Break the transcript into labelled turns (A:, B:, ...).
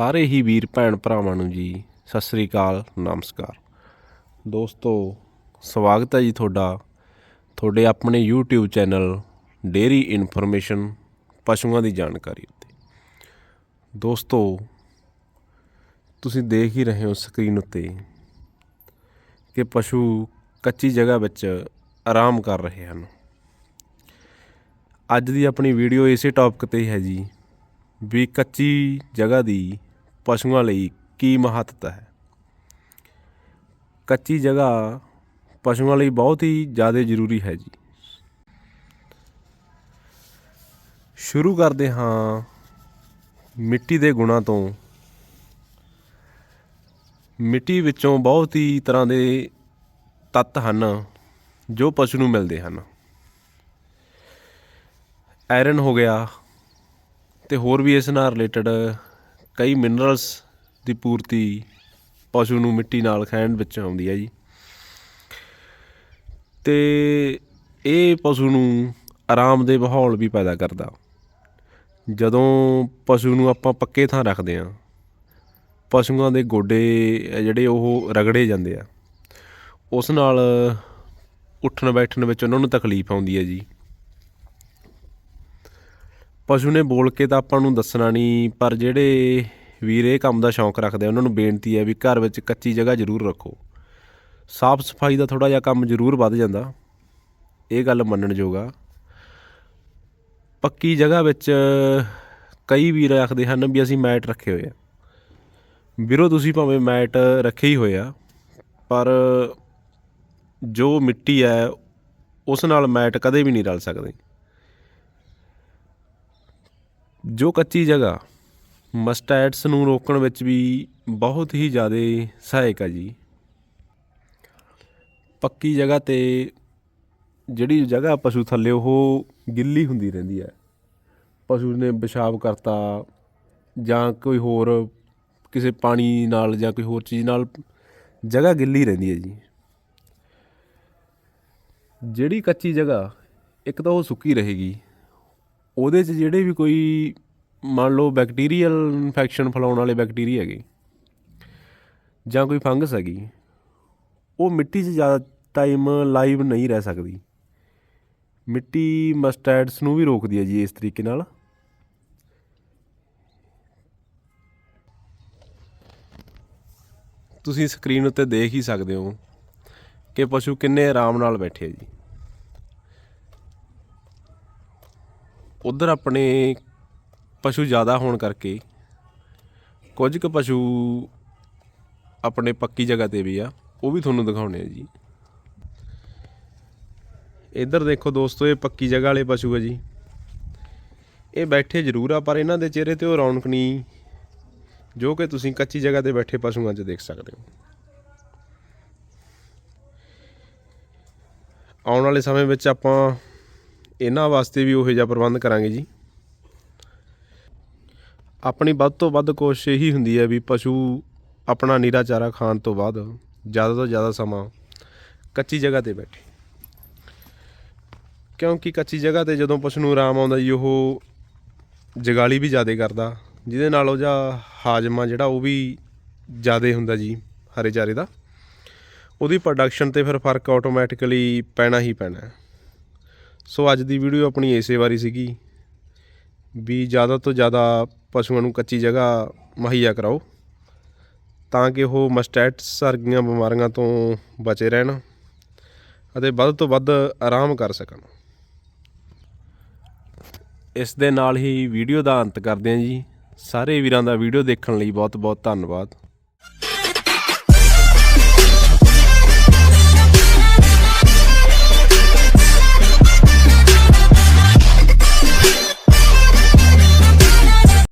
A: ਸਾਰੇ ਹੀ ਵੀਰ ਭੈਣ ਭਰਾਵਾਂ ਨੂੰ ਜੀ, ਸਤਿ ਸ੍ਰੀ ਅਕਾਲ, ਨਮਸਕਾਰ। ਦੋਸਤੋ, ਸਵਾਗਤ ਹੈ ਜੀ ਤੁਹਾਡਾ, ਤੁਹਾਡੇ ਆਪਣੇ YouTube ਚੈਨਲ ਡੇਰੀ ਇਨਫੋਰਮੇਸ਼ਨ ਪਸ਼ੂਆਂ ਦੀ ਜਾਣਕਾਰੀ ਉੱਤੇ। ਦੋਸਤੋ, ਤੁਸੀਂ ਦੇਖ ਹੀ ਰਹੇ ਹੋ ਸਕਰੀਨ ਉੱਤੇ ਕਿ ਪਸ਼ੂ ਕੱਚੀ ਜਗ੍ਹਾ ਵਿੱਚ ਆਰਾਮ ਕਰ ਰਹੇ ਹਨ। ਅੱਜ ਦੀ ਆਪਣੀ ਵੀਡੀਓ ਇਸੇ ਟੌਪਿਕ ਤੇ ਹੈ ਜੀ, ਵੀ ਕੱਚੀ ਜਗ੍ਹਾ ਦੀ ਪਸ਼ੂਆਂ ਲਈ ਕੀ ਮਹੱਤਤਾ ਹੈ? ਕੱਚੀ ਜਗ੍ਹਾ ਪਸ਼ੂਆਂ ਲਈ ਬਹੁਤ ਹੀ ਜ਼ਿਆਦਾ ਜ਼ਰੂਰੀ ਹੈ ਜੀ। ਸ਼ੁਰੂ ਕਰਦੇ ਹਾਂ ਮਿੱਟੀ ਦੇ ਗੁਣਾਂ ਤੋਂ। ਮਿੱਟੀ ਵਿੱਚੋਂ ਬਹੁਤ ਹੀ ਤਰ੍ਹਾਂ ਦੇ ਤੱਤ ਹਨ ਜੋ ਪਸ਼ੂ ਨੂੰ ਮਿਲਦੇ ਹਨ। ਆਇਰਨ ਹੋ ਗਿਆ ਤੇ ਹੋਰ ਵੀ ਇਸ ਨਾਲ ਰਿਲੇਟਡ ਕਈ ਮਿਨਰਲਸ ਦੀ ਪੂਰਤੀ ਪਸ਼ੂ ਨੂੰ ਮਿੱਟੀ ਨਾਲ ਖਾਣ ਵਿੱਚ ਆਉਂਦੀ ਹੈ ਜੀ। ਤੇ ਇਹ ਪਸ਼ੂ ਨੂੰ ਆਰਾਮ ਦੇ ਮਾਹੌਲ ਵੀ ਪੈਦਾ ਕਰਦਾ। ਜਦੋਂ ਪਸ਼ੂ ਨੂੰ ਆਪਾਂ ਪੱਕੇ ਥਾਂ ਰੱਖਦੇ ਹਾਂ, ਪਸ਼ੂਆਂ ਦੇ ਗੋਡੇ ਜਿਹੜੇ ਉਹ ਰਗੜੇ ਜਾਂਦੇ ਆ। ਉਸ ਨਾਲ ਉੱਠਣ ਬੈਠਣ ਵਿੱਚ ਉਹਨਾਂ ਨੂੰ ਤਕਲੀਫ ਆਉਂਦੀ ਹੈ ਜੀ। ਪਸ਼ੂ ਨੇ ਬੋਲ ਕੇ ਤਾਂ ਆਪਾਂ ਨੂੰ ਦੱਸਣਾ ਨਹੀਂ ਪਰ ਜਿਹੜੇ ਵੀਰ ਇਹ ਕੰਮ ਦਾ ਸ਼ੌਂਕ ਰੱਖਦੇ ਆ, ਉਹਨਾਂ ਨੂੰ ਬੇਨਤੀ ਹੈ ਵੀ ਘਰ ਵਿੱਚ ਕੱਚੀ ਜਗ੍ਹਾ ਜ਼ਰੂਰ ਰੱਖੋ। ਸਾਫ਼ ਸਫ਼ਾਈ ਦਾ ਥੋੜਾ ਜਿਹਾ ਕੰਮ ਜ਼ਰੂਰ ਵੱਧ ਜਾਂਦਾ। ਇਹ ਗੱਲ ਮੰਨਣਯੋਗ ਆ। ਪੱਕੀ ਜਗ੍ਹਾ ਵਿੱਚ ਕਈ ਵੀਰ ਰੱਖਦੇ ਹਨ ਵੀ ਅਸੀਂ ਮੈਟ ਰੱਖੇ ਹੋਏ ਆ। ਵੀਰੋ, ਤੁਸੀਂ ਭਾਵੇਂ ਮੈਟ ਰੱਖੇ ਹੀ ਹੋਏ ਆ, ਪਰ ਜੋ ਮਿੱਟੀ ਹੈ, ਉਸ ਨਾਲ ਮੈਟ ਕਦੇ ਵੀ ਨਹੀਂ ਰਲ ਸਕਦੇ। ਜੋ ਕੱਚੀ ਜਗ੍ਹਾ ਮਸਟੈਟਸ ਨੂੰ ਰੋਕਣ ਵਿੱਚ ਵੀ ਬਹੁਤ ਹੀ ਜ਼ਿਆਦਾ ਸਹਾਇਕ ਹੈ ਜੀ। ਪੱਕੀ ਜਗ੍ਹਾ ਤੇ ਜਿਹੜੀ ਜਗ੍ਹਾ ਪਸ਼ੂ ਥੱਲੇ, ਉਹ ਗਿੱਲੀ ਹੁੰਦੀ ਰਹਿੰਦੀ ਹੈ। ਪਸ਼ੂ ਨੇ ਪਿਸ਼ਾਬ ਕਰਤਾ ਜਾਂ ਕੋਈ ਹੋਰ ਕਿਸੇ ਪਾਣੀ ਨਾਲ ਜਾਂ ਕੋਈ ਹੋਰ ਚੀਜ਼ ਨਾਲ ਜਗ੍ਹਾ ਗਿੱਲੀ ਰਹਿੰਦੀ ਹੈ ਜੀ। ਜਿਹੜੀ ਕੱਚੀ ਜਗ੍ਹਾ, ਇੱਕ ਤਾਂ ਉਹ ਸੁੱਕੀ ਰਹੇਗੀ। ਉਹਦੇ 'ਚ ਜਿਹੜੇ ਵੀ ਕੋਈ ਮੰਨ ਲਓ ਬੈਕਟੀਰੀਅਲ ਇਨਫੈਕਸ਼ਨ ਫੈਲਾਉਣ ਵਾਲੇ ਬੈਕਟੀਰੀਆ ਹੈਗੇ, ਜਾਂ ਕੋਈ ਫੰਗਸ ਹੈਗੀ, ਉਹ ਮਿੱਟੀ 'ਚ ਜ਼ਿਆਦਾ ਟਾਈਮ ਲਾਈਵ ਨਹੀਂ ਰਹਿ ਸਕਦੀ। ਮਿੱਟੀ ਮਸਟੈਡਸ ਨੂੰ ਵੀ ਰੋਕਦੀ ਹੈ ਜੀ ਇਸ ਤਰੀਕੇ ਨਾਲ। ਤੁਸੀਂ ਸਕਰੀਨ ਉੱਤੇ ਦੇਖ ਹੀ ਸਕਦੇ ਹੋ ਕਿ ਪਸ਼ੂ ਕਿੰਨੇ ਆਰਾਮ ਨਾਲ ਬੈਠੇ ਆ ਜੀ। ਉਧਰ ਆਪਣੇ ਪਸ਼ੂ ਜ਼ਿਆਦਾ ਹੋਣ ਕਰਕੇ ਕੁਝ ਕੁ ਪਸ਼ੂ ਆਪਣੇ ਪੱਕੀ ਜਗ੍ਹਾ ਤੇ ਵੀ ਆ, ਉਹ ਵੀ ਤੁਹਾਨੂੰ ਦਿਖਾਉਣੇ ਆ ਜੀ। ਇੱਧਰ ਦੇਖੋ ਦੋਸਤੋ, ਇਹ ਪੱਕੀ ਜਗ੍ਹਾ ਵਾਲੇ ਪਸ਼ੂ ਆ ਜੀ। ਇਹ ਬੈਠੇ ਜ਼ਰੂਰ ਆ, ਪਰ ਇਹਨਾਂ ਦੇ ਚਿਹਰੇ ਤੇ ਉਹ ਰੌਣਕ ਨਹੀਂ, ਜੋ ਕਿ ਤੁਸੀਂ ਕੱਚੀ ਜਗ੍ਹਾ ਤੇ ਬੈਠੇ ਪਸ਼ੂਆਂ 'ਚ ਦੇਖ ਸਕਦੇ ਹੋ। ਆਉਣ ਵਾਲੇ ਸਮੇਂ ਵਿੱਚ ਆਪਾਂ ਇਹਨਾਂ ਵਾਸਤੇ ਵੀ ਉਹੋ ਜਿਹਾ ਪ੍ਰਬੰਧ ਕਰਾਂਗੇ ਜੀ। ਆਪਣੀ ਵੱਧ ਤੋਂ ਵੱਧ ਕੋਸ਼ਿਸ਼ ਇਹੀ ਹੁੰਦੀ ਹੈ ਵੀ ਪਸ਼ੂ ਆਪਣਾ ਨੀਰਾ ਚਾਰਾ ਖਾਣ ਤੋਂ ਬਾਅਦ ਜ਼ਿਆਦਾ ਤੋਂ ਜ਼ਿਆਦਾ ਸਮਾਂ ਕੱਚੀ ਜਗ੍ਹਾ ਤੇ ਬੈਠੇ। ਕਿਉਂਕਿ ਕੱਚੀ ਜਗ੍ਹਾ ਤੇ ਜਦੋਂ ਪਸ਼ੂ ਨੂੰ ਆਰਾਮ ਆਉਂਦਾ ਜੀ, ਉਹ ਜਗਾਲੀ ਵੀ ਜ਼ਿਆਦਾ ਕਰਦਾ, ਜਿਹਦੇ ਨਾਲ ਉਹ ਜਾ ਹਾਜਮਾ ਜਿਹੜਾ ਉਹ ਵੀ ਜ਼ਿਆਦਾ ਹੁੰਦਾ ਜੀ, ਹਰੇ ਚਾਰੇ ਦਾ। ਉਹਦੀ ਪ੍ਰੋਡਕਸ਼ਨ ਤੇ ਫਿਰ ਫ਼ਰਕ ਆਟੋਮੈਟਿਕਲੀ ਪੈਣਾ ਹੀ ਪੈਣਾ। ਸੋ ਅੱਜ ਦੀ ਵੀਡੀਓ ਆਪਣੀ ਇਸੇ ਵਾਰੀ ਸੀਗੀ ਵੀ ਜ਼ਿਆਦਾ ਤੋਂ ਜ਼ਿਆਦਾ ਪਸ਼ੂਆਂ ਨੂੰ ਕੱਚੀ ਜਗ੍ਹਾ ਮੁਹੱਈਆ ਕਰਾਓ ਤਾਂ ਕਿ ਉਹ ਮਸਟੈਟਸ ਵਰਗੀਆਂ ਬਿਮਾਰੀਆਂ ਤੋਂ ਬਚੇ ਰਹਿਣ ਅਤੇ ਵੱਧ ਤੋਂ ਵੱਧ ਆਰਾਮ ਕਰ ਸਕਣ। ਇਸ ਦੇ ਨਾਲ ਹੀ ਵੀਡੀਓ ਦਾ ਅੰਤ ਕਰਦੇ ਹਾਂ ਜੀ। ਸਾਰੇ ਵੀਰਾਂ ਦਾ ਵੀਡੀਓ ਦੇਖਣ ਲਈ ਬਹੁਤ ਬਹੁਤ ਧੰਨਵਾਦ।